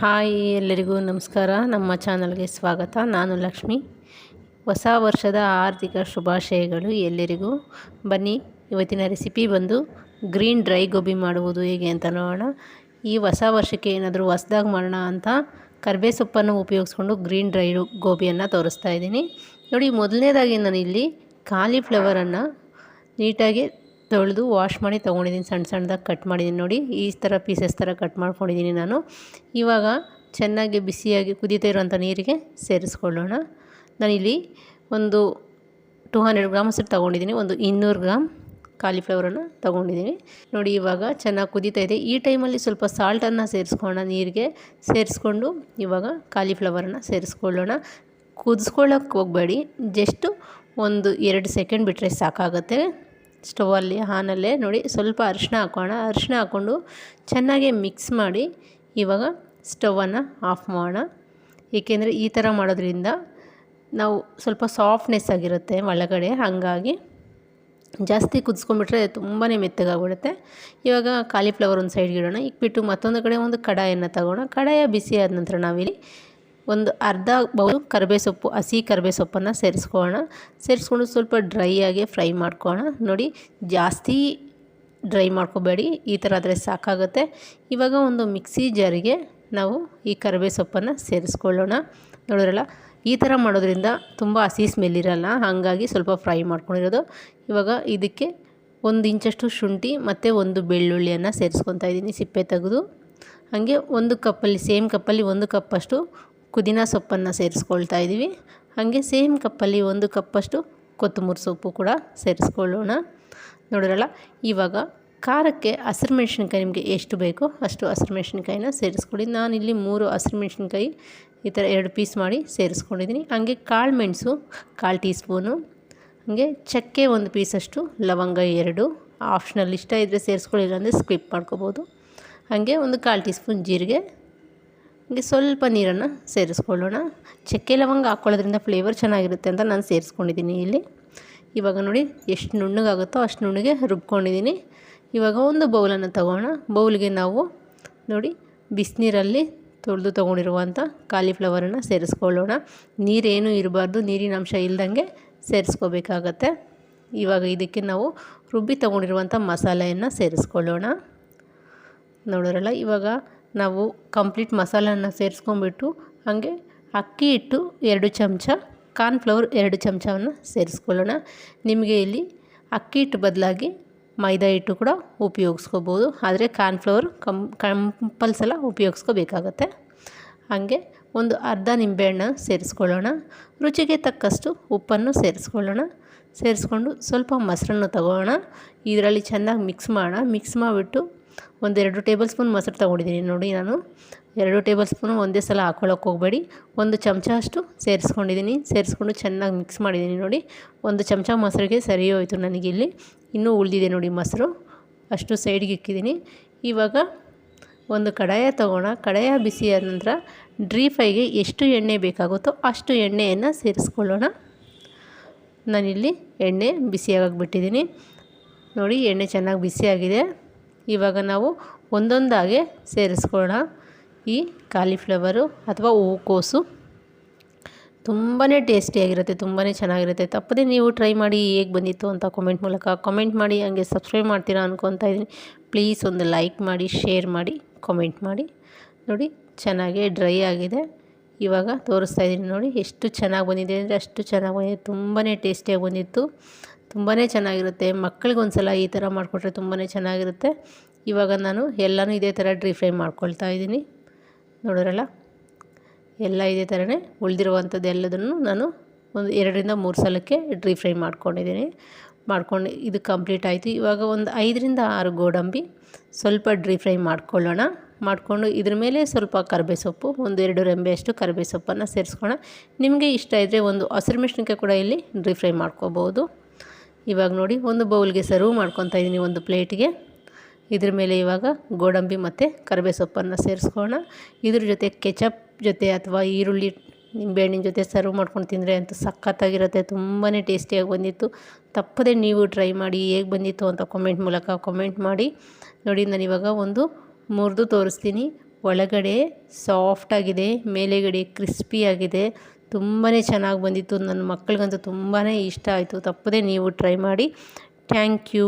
Hi ಎಲ್ಲರಿಗೂ ನಮಸ್ಕಾರ. ನಮ್ಮ ಚಾನಲ್ಗೆ ಸ್ವಾಗತ. ನಾನು ಲಕ್ಷ್ಮಿ. ಹೊಸ ವರ್ಷದ ಆರ್ಥಿಕ ಶುಭಾಶಯಗಳು ಎಲ್ಲರಿಗೂ. ಬನ್ನಿ, ಇವತ್ತಿನ ರೆಸಿಪಿ ಬಂದು ಗ್ರೀನ್ ಡ್ರೈ ಗೋಬಿ ಮಾಡುವುದು ಹೇಗೆ ಅಂತ ನೋಡೋಣ. ಈ ಹೊಸ ವರ್ಷಕ್ಕೆ ಏನಾದರೂ ಹೊಸ್ದಾಗಿ ಮಾಡೋಣ ಅಂತ ಕರ್ಬೇ ಸೊಪ್ಪನ್ನು ಉಪಯೋಗಿಸ್ಕೊಂಡು ಗ್ರೀನ್ ಡ್ರೈ ಗೋಬಿಯನ್ನು ತೋರಿಸ್ತಾ ಇದ್ದೀನಿ. ನೋಡಿ, ಮೊದಲನೇದಾಗಿ ನಾನು ಇಲ್ಲಿ ಕಾಲಿಫ್ಲವರನ್ನು ನೀಟಾಗಿ ತೊಳೆದು ವಾಶ್ ಮಾಡಿ ತೊಗೊಂಡಿದ್ದೀನಿ. ಸಣ್ಣ ಸಣ್ಣದಾಗಿ ಕಟ್ ಮಾಡಿದ್ದೀನಿ ನೋಡಿ. ಈ ಥರ ಪೀಸಸ್ ಥರ ಕಟ್ ಮಾಡ್ಕೊಂಡಿದ್ದೀನಿ ನಾನು. ಇವಾಗ ಚೆನ್ನಾಗಿ ಬಿಸಿಯಾಗಿ ಕುದೀತಾ ಇರೋವಂಥ ನೀರಿಗೆ ಸೇರಿಸ್ಕೊಳ್ಳೋಣ. ನಾನಿಲ್ಲಿ ಒಂದು ಟೂ ಹಂಡ್ರೆಡ್ ಗ್ರಾಮ್ ಅಷ್ಟು ತೊಗೊಂಡಿದ್ದೀನಿ. ಒಂದು ಇನ್ನೂರು ಗ್ರಾಮ್ ಕಾಲಿಫ್ಲವರನ್ನು ತೊಗೊಂಡಿದ್ದೀನಿ. ನೋಡಿ ಇವಾಗ ಚೆನ್ನಾಗಿ ಕುದೀತಾ ಇದೆ. ಈ ಟೈಮಲ್ಲಿ ಸ್ವಲ್ಪ ಸಾಲ್ಟನ್ನು ಸೇರಿಸ್ಕೊಳ್ಳೋಣ, ನೀರಿಗೆ ಸೇರಿಸ್ಕೊಂಡು ಇವಾಗ ಕಾಲಿಫ್ಲವರನ್ನು ಸೇರಿಸ್ಕೊಳ್ಳೋಣ. ಕುದಿಸ್ಕೊಳ್ಳೋಕೆ ಹೋಗಬೇಡಿ. ಜಸ್ಟು ಒಂದು ಎರಡು ಸೆಕೆಂಡ್ ಬಿಟ್ಟರೆ ಸಾಕಾಗುತ್ತೆ. ಸ್ಟವಲ್ಲಿ, ಹಾನಲ್ಲೇ ನೋಡಿ, ಸ್ವಲ್ಪ ಅರಿಶಿನ ಹಾಕೋಣ. ಅರಿಶಿನ ಹಾಕ್ಕೊಂಡು ಚೆನ್ನಾಗಿ ಮಿಕ್ಸ್ ಮಾಡಿ ಇವಾಗ ಸ್ಟವನ್ನು ಆಫ್ ಮಾಡೋಣ. ಏಕೆಂದರೆ ಈ ಥರ ಮಾಡೋದ್ರಿಂದ ನಾವು ಸ್ವಲ್ಪ ಸಾಫ್ಟ್ನೆಸ್ ಆಗಿರುತ್ತೆ ಒಳಗಡೆ. ಹಾಗಾಗಿ ಜಾಸ್ತಿ ಕುದಿಸ್ಕೊಂಡ್ಬಿಟ್ರೆ ತುಂಬಾ ಮೆತ್ತಗಾಗ್ಬಿಡುತ್ತೆ. ಇವಾಗ ಕಾಲಿಫ್ಲವರ್ ಒಂದು ಸೈಡ್ಗೆ ಇಡೋಣ. ಇಕ್ಬಿಟ್ಟು ಮತ್ತೊಂದು ಕಡೆ ಒಂದು ಕಡಾಯನ್ನು ತಗೋಣ. ಕಡಾಯ ಬಿಸಿ ಆದ ನಂತರ ನಾವಿಲ್ಲಿ ಒಂದು ಅರ್ಧ ಬೌಲ್ ಕರಿಬೇ ಸೊಪ್ಪು, ಹಸಿ ಕರಿಬೇ ಸೊಪ್ಪನ್ನು ಸೇರಿಸ್ಕೊಳ್ಳೋಣ. ಸೇರಿಸ್ಕೊಂಡು ಸ್ವಲ್ಪ ಡ್ರೈ ಆಗಿ ಫ್ರೈ ಮಾಡ್ಕೊಳ್ಳೋಣ. ನೋಡಿ, ಜಾಸ್ತಿ ಡ್ರೈ ಮಾಡ್ಕೋಬೇಡಿ, ಈ ಥರ ಆದರೆ ಸಾಕಾಗುತ್ತೆ. ಇವಾಗ ಒಂದು ಮಿಕ್ಸಿ ಜಾರಿಗೆ ನಾವು ಈ ಕರಿಬೇ ಸೊಪ್ಪನ್ನು ಸೇರಿಸ್ಕೊಳ್ಳೋಣ. ನೋಡಿದ್ರಲ್ಲ, ಈ ಥರ ಮಾಡೋದ್ರಿಂದ ತುಂಬ ಹಸಿ ಸ್ಮೆಲ್ ಇರಲ್ಲ, ಹಾಗಾಗಿ ಸ್ವಲ್ಪ ಫ್ರೈ ಮಾಡ್ಕೊಂಡಿರೋದು. ಇವಾಗ ಇದಕ್ಕೆ ಒಂದು ಇಂಚಷ್ಟು ಶುಂಠಿ ಮತ್ತು ಒಂದು ಬೆಳ್ಳುಳ್ಳಿಯನ್ನು ಸೇರಿಸ್ಕೊತಾ ಇದ್ದೀನಿ, ಸಿಪ್ಪೆ ತೆಗೆದು. ಹಾಗೆ ಒಂದು ಕಪ್ಪಲ್ಲಿ ಸೇಮ್ ಕಪ್ಪಲ್ಲಿ ಒಂದು ಕಪ್ಪಷ್ಟು ಪುದೀನ ಸೊಪ್ಪನ್ನು ಸೇರಿಸ್ಕೊಳ್ತಾ ಇದ್ದೀವಿ. ಹಾಗೆ ಸೇಮ್ ಕಪ್ಪಲ್ಲಿ ಒಂದು ಕಪ್ಪಷ್ಟು ಕೊತ್ತಂಬರಿ ಸೊಪ್ಪು ಕೂಡ ಸೇರಿಸ್ಕೊಳ್ಳೋಣ. ನೋಡಿರಲ್ಲ ಇವಾಗ ಖಾರಕ್ಕೆ ಹಸಿರು ಮೆಣಸಿನ್ಕಾಯಿ ನಿಮಗೆ ಎಷ್ಟು ಬೇಕೋ ಅಷ್ಟು ಹಸಿರು ಮೆಣಸಿನ್ಕಾಯಿನ ಸೇರಿಸ್ಕೊಳ್ಳಿ. ನಾನಿಲ್ಲಿ ಮೂರು ಹಸಿರು ಮೆಣಸಿನ್ಕಾಯಿ ಈ ಥರ ಎರಡು ಪೀಸ್ ಮಾಡಿ ಸೇರಿಸ್ಕೊಂಡಿದ್ದೀನಿ. ಹಾಗೆ ಕಾಳು ಮೆಣಸು ಕಾಲು ಟೀ ಸ್ಪೂನು ಹಾಗೆ ಚಕ್ಕೆ ಒಂದು ಪೀಸಷ್ಟು, ಲವಂಗ ಎರಡು. ಆಪ್ಷನಲ್ ಇಷ್ಟ ಇದ್ದರೆ ಸೇರಿಸ್ಕೊಳ್ಳಿಲ್ಲ ಅಂದರೆ ಸ್ಕಿಪ್ ಮಾಡ್ಕೋಬೋದು. ಹಾಗೆ ಒಂದು ಕಾಲು ಟೀ ಸ್ಪೂನ್ ಜೀರಿಗೆ ಹೀಗೆ ಸ್ವಲ್ಪ ನೀರನ್ನು ಸೇರಿಸ್ಕೊಳ್ಳೋಣ. ಚಕ್ಕೆ ಲವಂಗ ಹಾಕ್ಕೊಳ್ಳೋದ್ರಿಂದ ಫ್ಲೇವರ್ ಚೆನ್ನಾಗಿರುತ್ತೆ ಅಂತ ನಾನು ಸೇರಿಸ್ಕೊಂಡಿದ್ದೀನಿ ಇಲ್ಲಿ. ಇವಾಗ ನೋಡಿ ಎಷ್ಟು ನುಣ್ಣಗಾಗುತ್ತೋ ಅಷ್ಟು ನುಣ್ಣಗೆ ರುಬ್ಕೊಂಡಿದ್ದೀನಿ. ಇವಾಗ ಒಂದು ಬೌಲನ್ನು ತಗೋಣ. ಬೌಲ್ಗೆ ನಾವು ನೋಡಿ ಬಿಸಿನೀರಲ್ಲಿ ತೊಳೆದು ತೊಗೊಂಡಿರುವಂಥ ಕಾಲಿಫ್ಲವರನ್ನು ಸೇರಿಸ್ಕೊಳ್ಳೋಣ. ನೀರೇನು ಇರಬಾರ್ದು ನೀರಿನ ಅಂಶ ಇಲ್ದಂಗೆ ಸೇರಿಸ್ಕೋಬೇಕಾಗತ್ತೆ. ಇವಾಗ ಇದಕ್ಕೆ ನಾವು ರುಬ್ಬಿ ತೊಗೊಂಡಿರುವಂಥ ಮಸಾಲೆಯನ್ನು ಸೇರಿಸ್ಕೊಳ್ಳೋಣ. ನೋಡೋರಲ್ಲ ಇವಾಗ ನಾವು ಕಂಪ್ಲೀಟ್ ಮಸಾಲನ್ನು ಸೇರಿಸ್ಕೊಂಬಿಟ್ಟು ಹಾಗೆ ಅಕ್ಕಿ ಹಿಟ್ಟು ಎರಡು ಚಮಚ ಕಾರ್ನ್ಫ್ಲವರ್ ಎರಡು ಚಮಚವನ್ನು ಸೇರಿಸ್ಕೊಳ್ಳೋಣ. ನಿಮಗೆ ಇಲ್ಲಿ ಅಕ್ಕಿ ಹಿಟ್ಟು ಬದಲಾಗಿ ಮೈದಾ ಹಿಟ್ಟು ಕೂಡ ಉಪಯೋಗಿಸ್ಕೋಬೋದು. ಆದರೆ ಕಾರ್ನ್ಫ್ಲವರ್ ಕಂ ಕಂಪಲ್ಸಲ ಉಪಯೋಗಿಸ್ಕೋಬೇಕಾಗತ್ತೆ. ಹಾಗೆ ಒಂದು ಅರ್ಧ ನಿಂಬೆಹಣ್ಣು ಸೇರಿಸ್ಕೊಳ್ಳೋಣ. ರುಚಿಗೆ ತಕ್ಕಷ್ಟು ಉಪ್ಪನ್ನು ಸೇರಿಸ್ಕೊಳ್ಳೋಣ. ಸೇರಿಸ್ಕೊಂಡು ಸ್ವಲ್ಪ ಮೊಸರನ್ನು ತಗೋಣ. ಇದರಲ್ಲಿ ಚೆನ್ನಾಗಿ ಮಿಕ್ಸ್ ಮಾಡೋಣ. ಮಿಕ್ಸ್ ಮಾಡಿಬಿಟ್ಟು ಒಂದೆರಡು ಟೇಬಲ್ ಸ್ಪೂನ್ ಮೊಸರು ತೊಗೊಂಡಿದ್ದೀನಿ ನೋಡಿ ನಾನು. ಎರಡು ಟೇಬಲ್ ಸ್ಪೂನು ಒಂದೇ ಸಲ ಹಾಕೊಳ್ಳೋಕೆ ಹೋಗಬೇಡಿ. ಒಂದು ಚಮಚ ಅಷ್ಟು ಸೇರಿಸ್ಕೊಂಡಿದ್ದೀನಿ. ಸೇರಿಸ್ಕೊಂಡು ಚೆನ್ನಾಗಿ ಮಿಕ್ಸ್ ಮಾಡಿದ್ದೀನಿ ನೋಡಿ. ಒಂದು ಚಮಚ ಮೊಸರಿಗೆ ಸರಿ ಹೋಯಿತು ನನಗಿಲ್ಲಿ ಇನ್ನೂ ಉಳಿದಿದೆ ನೋಡಿ ಮೊಸರು. ಅಷ್ಟು ಸೈಡ್ಗೆ ಇಕ್ಕಿದ್ದೀನಿ. ಇವಾಗ ಒಂದು ಕಡಾಯ ತೊಗೋಣ. ಕಡಾಯ ಬಿಸಿ ಆದ ನಂತರ ಡ್ರೀ ಫ್ರೈಗೆ ಎಷ್ಟು ಎಣ್ಣೆ ಬೇಕಾಗುತ್ತೋ ಅಷ್ಟು ಎಣ್ಣೆಯನ್ನು ಸೇರಿಸ್ಕೊಳ್ಳೋಣ. ನಾನಿಲ್ಲಿ ಎಣ್ಣೆ ಬಿಸಿಯಾಗಿ ಬಿಟ್ಟಿದ್ದೀನಿ ನೋಡಿ ಎಣ್ಣೆ ಚೆನ್ನಾಗಿ ಬಿಸಿಯಾಗಿದೆ. ಇವಾಗ ನಾವು ಒಂದೊಂದಾಗೆ ಸೇರಿಸ್ಕೊಳ್ಳೋಣ. ಈ ಕಾಲಿಫ್ಲವರು ಅಥವಾ ಹೂಕೋಸು ತುಂಬಾ ಟೇಸ್ಟಿಯಾಗಿರುತ್ತೆ ತುಂಬಾ ಚೆನ್ನಾಗಿರುತ್ತೆ. ತಪ್ಪದೇ ನೀವು ಟ್ರೈ ಮಾಡಿ ಹೇಗೆ ಬಂದಿತ್ತು ಅಂತ ಕಾಮೆಂಟ್ ಮೂಲಕ ಕಾಮೆಂಟ್ ಮಾಡಿ, ಹಂಗೆ ಸಬ್ಸ್ಕ್ರೈಬ್ ಮಾಡ್ತೀರಾ ಅನ್ಕೊತ ಇದ್ದೀನಿ. ಪ್ಲೀಸ್ ಒಂದು ಲೈಕ್ ಮಾಡಿ ಶೇರ್ ಮಾಡಿ ಕಾಮೆಂಟ್ ಮಾಡಿ. ನೋಡಿ, ಚೆನ್ನಾಗಿ ಡ್ರೈ ಆಗಿದೆ. ಇವಾಗ ತೋರಿಸ್ತಾ ಇದ್ದೀನಿ ನೋಡಿ, ಎಷ್ಟು ಚೆನ್ನಾಗಿ ಬಂದಿದೆ ಅಂದರೆ ಅಷ್ಟು ಚೆನ್ನಾಗಿ ಬಂದಿದೆ. ತುಂಬಾ ಟೇಸ್ಟಿಯಾಗಿ ಬಂದಿತ್ತು. ತುಂಬಾ ಚೆನ್ನಾಗಿರುತ್ತೆ. ಮಕ್ಕಳಿಗೆ ಒಂದು ಸಲ ಈ ಥರ ಮಾಡಿಕೊಟ್ರೆ ತುಂಬಾ ಚೆನ್ನಾಗಿರುತ್ತೆ. ಇವಾಗ ನಾನು ಎಲ್ಲನೂ ಇದೇ ಥರ ಡ್ರೀ ಫ್ರೈ ಮಾಡ್ಕೊಳ್ತಾ ಇದ್ದೀನಿ. ನೋಡೋರಲ್ಲ ಎಲ್ಲ ಇದೇ ಥರನೇ ಉಳಿದಿರುವಂಥದ್ದು ಎಲ್ಲದನ್ನು ನಾನು ಒಂದು ಎರಡರಿಂದ ಮೂರು ಸಲಕ್ಕೆ ಡ್ರೀ ಫ್ರೈ ಮಾಡ್ಕೊಂಡಿದ್ದೀನಿ. ಮಾಡ್ಕೊಂಡು ಇದು ಕಂಪ್ಲೀಟ್ ಆಯಿತು. ಇವಾಗ ಒಂದು ಐದರಿಂದ ಆರು ಗೋಡಂಬಿ ಸ್ವಲ್ಪ ಡ್ರೀ ಫ್ರೈ ಮಾಡ್ಕೊಳ್ಳೋಣ. ಮಾಡಿಕೊಂಡು ಇದ್ರ ಮೇಲೆ ಸ್ವಲ್ಪ ಕರಿಬೇ ಸೊಪ್ಪು ಒಂದು ಎರಡು ರೆಂಬೆಯಷ್ಟು ಕರಿಬೇ ಸೊಪ್ಪನ್ನು ಸೇರಿಸ್ಕೊಳ್ಳೋಣ. ನಿಮಗೆ ಇಷ್ಟ ಇದ್ದರೆ ಒಂದು ಹಸಿರು ಮೆಣಸಿನ್ಕಾಯಿ ಕೂಡ ಇಲ್ಲಿ ಡ್ರೀ ಫ್ರೈ ಮಾಡ್ಕೋಬೋದು. ಇವಾಗ ನೋಡಿ ಒಂದು ಬೌಲ್ಗೆ ಸರ್ವ್ ಮಾಡ್ಕೊತಾ ಇದ್ದೀನಿ ಒಂದು ಪ್ಲೇಟಿಗೆ. ಇದ್ರ ಮೇಲೆ ಇವಾಗ ಗೋಡಂಬಿ ಮತ್ತು ಕರಿಬೇ ಸೊಪ್ಪನ್ನು ಸೇರಿಸ್ಕೋಣ ಇದ್ರ ಜೊತೆ ಕೆಚಪ್ ಜೊತೆ ಅಥವಾ ಈರುಳ್ಳಿ ನಿಂಬೆಹಣ್ಣಿನ ಜೊತೆ ಸರ್ವ್ ಮಾಡ್ಕೊಂಡು ತಿಂದರೆ ಅಂತೂ ಸಖತ್ತಾಗಿರುತ್ತೆ ತುಂಬಾ ಟೇಸ್ಟಿಯಾಗಿ ಬಂದಿತ್ತು. ತಪ್ಪದೆ ನೀವು ಟ್ರೈ ಮಾಡಿ ಹೇಗೆ ಬಂದಿತ್ತು ಅಂತ ಕಾಮೆಂಟ್ ಮೂಲಕ ಕಾಮೆಂಟ್ ಮಾಡಿ. ನೋಡಿ ನಾನು ಇವಾಗ ಒಂದು ಮುರಿದು ತೋರಿಸ್ತೀನಿ. ಒಳಗಡೆ ಸಾಫ್ಟಾಗಿದೆ ಮೇಲೆಗಡೆ ಕ್ರಿಸ್ಪಿಯಾಗಿದೆ ತುಂಬಾ ಚೆನ್ನಾಗಿ ಬಂದಿತ್ತು. ನನ್ನ ಮಕ್ಕಳಿಗಂತೂ ತುಂಬಾ ಇಷ್ಟ ಆಯಿತು. ತಪ್ಪದೆ ನೀವು ಟ್ರೈ ಮಾಡಿ. Thank you.